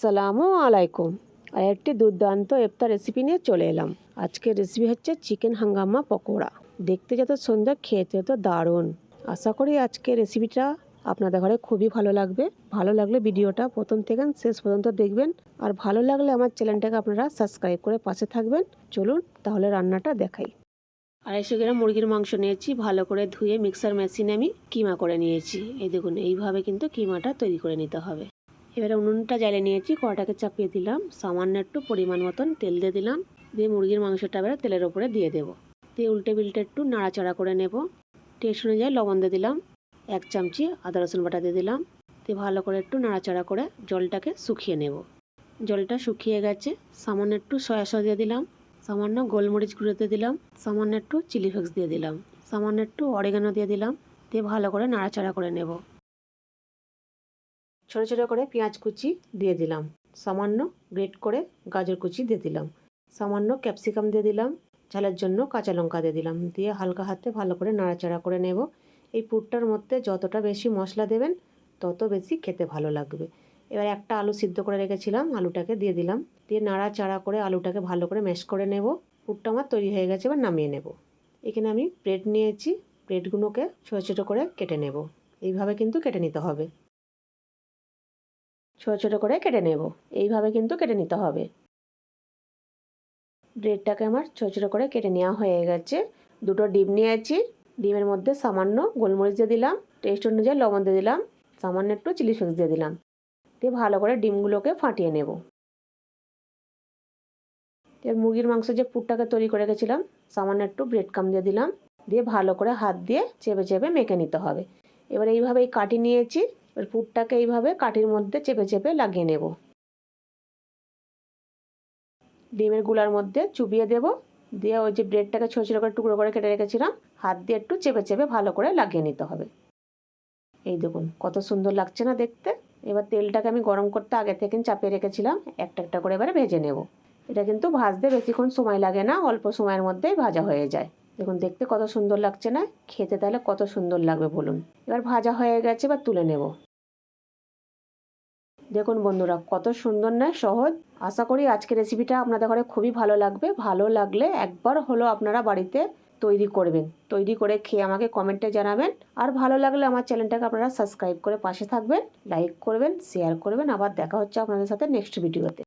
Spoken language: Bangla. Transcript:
সালামু আলাইকুম। আর একটি দুর্দান্ত ইফতার রেসিপি নিয়ে চলে এলাম। আজকের রেসিপি হচ্ছে চিকেন হাঙ্গামা পকোড়া। দেখতে যত সুন্দর, খেতে তো দারুণ। আশা করি আজকের রেসিপিটা আপনাদের ঘরে খুবই ভালো লাগবে। ভালো লাগলে ভিডিওটা প্রথম থেকে শেষ পর্যন্ত দেখবেন। আর ভালো লাগলে আমার চ্যানেলটাকে আপনারা সাবস্ক্রাইব করে পাশে থাকবেন। চলুন তাহলে রান্নাটা দেখাই। আড়াইশো গ্রাম মুরগির মাংস নিয়েছি। ভালো করে ধুয়ে মিক্সার মেশিনে আমি কিমা করে নিয়েছি। এই দেখুন, এইভাবে কিন্তু কিমাটা তৈরি করে নিতে হবে। এবারে উনুনটা জ্বালিয়ে নিয়েছি, কড়াটাকে চাপিয়ে দিলাম, সামান্য একটু পরিমাণ মতন তেল দিয়ে দিলাম, দিয়ে মুরগির মাংসটা এবারে তেলের ওপরে দিয়ে দেবো। দিয়ে উল্টে বিল্টে একটু নাড়াচাড়া করে নেব। টেস্ট অনুযায়ী লবণ দিয়ে দিলাম, এক চামচি আদা রসুন বাটা দিয়ে দিলাম, দিয়ে ভালো করে একটু নাড়াচাড়া করে জলটাকে শুকিয়ে নেব। জলটা শুকিয়ে গেছে, সামান্য একটু সয়া সস দিয়ে দিলাম, সামান্য গোলমরিচ গুঁড়ো দিয়ে দিলাম, সামান্য একটু চিলি ফ্লেক্স দিয়ে দিলাম, সামান্য একটু অরেগানো দিয়ে দিলাম, দিয়ে ভালো করে নাড়াচাড়া করে নেব। ছোটো ছোটো করে পেঁয়াজ কুচি দিয়ে দিলাম। সামান্য গ্রেট করে গাজর কুচি দিয়ে দিলাম। সামান্য ক্যাপসিকাম দিয়ে দিলাম। ঝালের জন্য কাঁচা লঙ্কা দিয়ে দিলাম। দিয়ে হালকা হাতে ভালো করে নাড়াচাড়া করে নেব। এই পুরটার মধ্যে যতটা বেশি মশলা দেবেন, তত বেশি খেতে ভালো লাগবে। এবার একটা আলু সিদ্ধ করে রেখেছিলাম, আলুটাকে দিয়ে দিলাম। দিয়ে নাড়াচাড়া করে আলুটাকে ভালো করে ম্যাশ করে নেব। পুরটা আমার তৈরি হয়ে গেছে, এবার নামিয়ে নেব। এখানে আমি ব্রেড নিয়েছি। ব্রেডগুলোকে ছোটো ছোটো করে কেটে নেব। এইভাবে কিন্তু কেটে নিতে হবে। ছোটো ছোটো করে কেটে নেব। এইভাবে কিন্তু কেটে নিতে হবে। ব্রেডটাকে আমার ছোট ছোটো করে কেটে নেওয়া হয়ে গেছে। দুটো ডিম নিয়েছি। ডিমের মধ্যে সামান্য গোলমরিচ দিয়ে দিলাম। টেস্ট অনুযায়ী লবণ দিয়ে দিলাম। সামান্য একটু চিলি ফ্লেক্স দিয়ে দিলাম। দিয়ে ভালো করে ডিমগুলোকে ফাটিয়ে নেব। এর মুরগির মাংস যে পুরটাকে তৈরি করে গেছিলাম সামান্য একটু ব্রেড কাম দিয়ে দিলাম। দিয়ে ভালো করে হাত দিয়ে চেপে চেপে মেখে নিতে হবে। এবার এইভাবেই কাটি নিয়েছি। এবার পুরটাকে এইভাবে কাঠির মধ্যে চেপে চেপে লাগিয়ে নেব। ডিমেরগুলার মধ্যে চুবিয়ে দেব। দিয়ে ওই যে ব্রেডটাকে ছোটো ছোটো করে টুকরো করে কেটে রেখেছিলাম, হাত দিয়ে একটু চেপে চেপে ভালো করে লাগিয়ে নিতে হবে। এই দেখুন, কত সুন্দর লাগছে না দেখতে। এবার তেলটাকে আমি গরম করতে আগে থেকে চাপিয়ে রেখেছিলাম, একটা একটা করে এবারে ভেজে নেব। এটা কিন্তু ভাজতে বেশিক্ষণ সময় লাগে না, অল্প সময়ের মধ্যেই ভাজা হয়ে যায়। দেখুন, দেখতে কত সুন্দর লাগছে না? খেতে তাহলে কত সুন্দর লাগবে বলুন। এবার ভাজা হয়ে গেছে, এবার তুলে নেব। দেখুন বন্ধুরা, কত সুন্দর নয় সহজ। আশা করি আজকের রেসিপিটা আপনাদের ঘরে খুবই ভালো লাগবে। ভালো লাগলে একবার হলো আপনারা বাড়িতে তৈরি করবেন। তৈরি করে খেয়ে আমাকে কমেন্টে জানাবেন। আর ভালো লাগলে আমার চ্যানেলটাকে আপনারা সাবস্ক্রাইব করে পাশে থাকবেন লাইক করবেন শেয়ার করবেন। আবার দেখা হচ্ছে আপনাদের সাথে নেক্সট ভিডিওতে